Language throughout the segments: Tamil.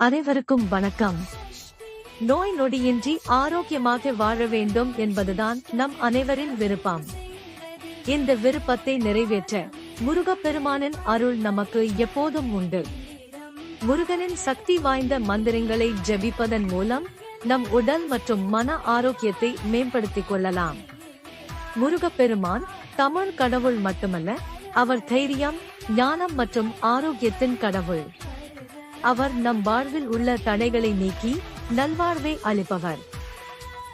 அனைவருக்கும் வணக்கம். நோய் நொடியின்றி ஆரோக்கியமாக வாழ வேண்டும் என்பதுதான் நம் அனைவரின் விருப்பம். இந்த விருப்பத்தை நிறைவேற்ற முருகப்பெருமானின் அருள் நமக்கு எப்போதும் உண்டு. முருகனின் சக்தி வாய்ந்த மந்திரங்களை ஜெபிப்பதன் மூலம் நம் உடல் மற்றும் மன ஆரோக்கியத்தை மேம்படுத்திக் கொள்ளலாம். முருகப்பெருமான் தமிழ் கடவுள் மட்டுமல்ல அவர் தைரியம் ஞானம் மற்றும் ஆரோக்கியத்தின் கடவுள். அவர் நம் வாழ்வில் உள்ள தடைகளை நீக்கி நல்வாழ்வை அளிப்பவர்.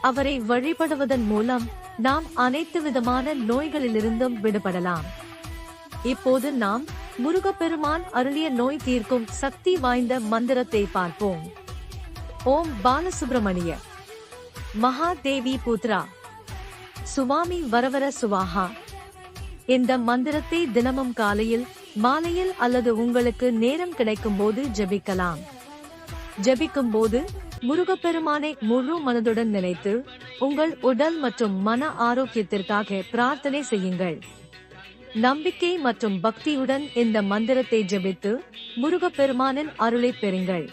அவரை வழிபடுவதன் மூலம் நாம் அனைத்து விதமான நோய்களிலிருந்தும் விடுபடலாம். இப்போது நாம் முருகப்பெருமான் அருளிய நோய் தீர்க்கும் சக்தி வாய்ந்த மந்திரத்தை பார்ப்போம். ஓம் பாலசுப்ரமணிய. மகாதேவி புத்ரா. சுவாமி வரவர சுவாஹா. இந்த மந்திரத்தை தினமும் காலையில் மாலையில் அல்லது உங்களுக்கு நேரம் கிடைக்கும் போது ஜெபிக்கலாம். ஜபிக்கும் போது முருகப்பெருமானை முழு மனதுடன் நினைத்து உங்கள் உடல் மற்றும் மன ஆரோக்கியத்திற்காக பிரார்த்தனை செய்யுங்கள். நம்பிக்கை மற்றும் பக்தியுடன் இந்த மந்திரத்தை ஜெபித்து முருகப்பெருமானின் அருளை பெறுங்கள்.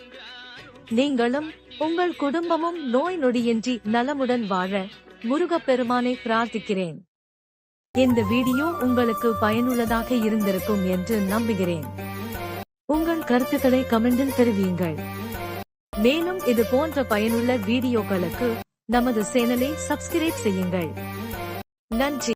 நீங்களும் உங்கள் குடும்பமும் நோய் நொடியின்றி நலமுடன் வாழ முருகப்பெருமானை பிரார்த்திக்கிறேன். இந்த வீடியோ உங்களுக்கு பயனுள்ளதாக இருந்திருக்கும் என்று நம்புகிறேன். உங்கள் கருத்துக்களை கமெண்டில் தெரிவியுங்கள். மேலும் இது போன்ற பயனுள்ள வீடியோக்களுக்கு நமது சேனலை சப்ஸ்கிரைப் செய்யுங்கள். நன்றி.